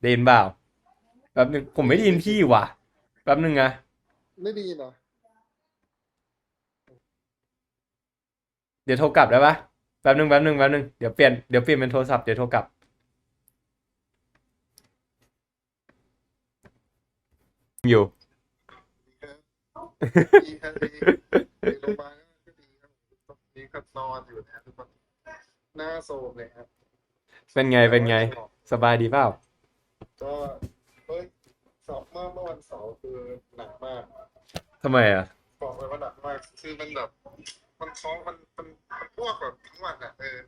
ได้ยินเปล่าแป๊บนึงผมไม่ได้ยินพี่ว่ะแป๊บนึงนะไม่ดีนะเดี๋ยวโทรกลับได้ปะแป๊บนึงแป๊บนึงแป๊บนึงเดี๋ยวเปลี่ยนเดี๋ยวเปลี่ยนเป็นโทรศัพท์เดี๋ยวโทรกลับ อยู่ ดีครับดีดีโรงพยาบาลก็ดีครับตอนนี้ก็นอนอยู่นะทุกคนหน้าโซมเลยครับเป็นไงเป็นไง สบายดีเปล่า ก็เฮ้ยสอบเมื่อเมื่อวันเสาร์คือหนักมาก ทำไมอะ บอกเลยว่าหนักมาก คือมันแบบ มันท้องมันมันมันพวกแบบทั้งวันอะเออ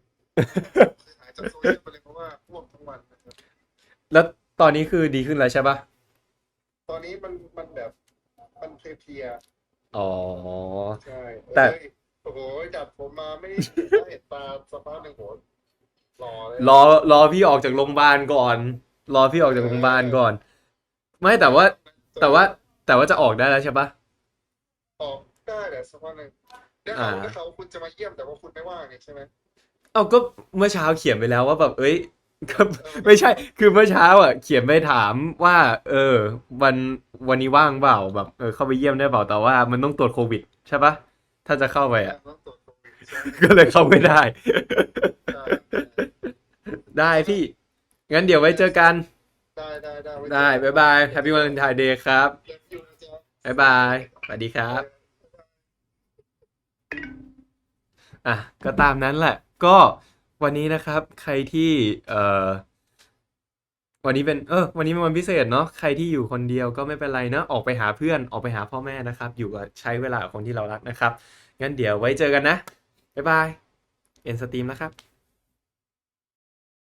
คือหายจากโซเชียลไปเลยเพราะว่าพวกทั้งวันนะครับแล้วตอนนี้คือดีขึ้นแล้วใช่ปะตอนนี้มันมันแบบมันเพลียๆอ๋อใช่แต่ เอ้ยโอ้โหจับผมมาไม่เห็นตาสภาพหนึ่งโหรอเลยรอรอพี่ออกจากโรงพยาบาลก่อน รอพี่ออกจากโรงพยาบาลก่อน ไม่แต่ว่าแต่ว่าแต่ว่าจะออกได้แล้วใช่ปะ ออกได้แต่สักพักหนึ่งได้อ่าข่าวได้ข่าวว่าคุณจะมาเยี่ยมแต่ว่าคุณไม่ว่างนี่ใช่ไหมเอาก็เมื่อเช้าเขียนไปแล้วว่าแบบ เอ้ยก็ไม่ใช่ คือเมื่อเช้าอะ เขียนไปถามว่า เออ วันวันนี้ว่างเปล่าแบบเออเข้าไปเยี่ยมได้เปล่าแต่ว่ามันต้องตรวจโควิด ใช่ปะถ้าจะเข้าไปอะ ต้องตรวจโควิดใช่ก็เลยเข้าไม่ได้ ได้ได้พี่ งั้นเดี๋ยวไว้เจอกัน ได้ได้ได้ว้ได้บ๊ายบาย Happy Valentine Day ครับเลิฟยูนะจ๊ะ บ๊ายบายสวัสดีครับ อะก็ตามนั้นแหละ ก็วันนี้นะครับ ใครที่เอ่อวันนี้เป็นเออวันนี้เป็นวันพิเศษเนาะใครที่อยู่คนเดียวก็ไม่เป็นไรเนอะออกไปหาเพื่อนออกไปหาพ่อแม่นะครับ อยู่กับใช้เวลากับคนที่เรารักนะครับ งั้นเดี๋ยวไว้เจอกันนะ บ๊ายบาย เอ็นสตรีมแล้วครับ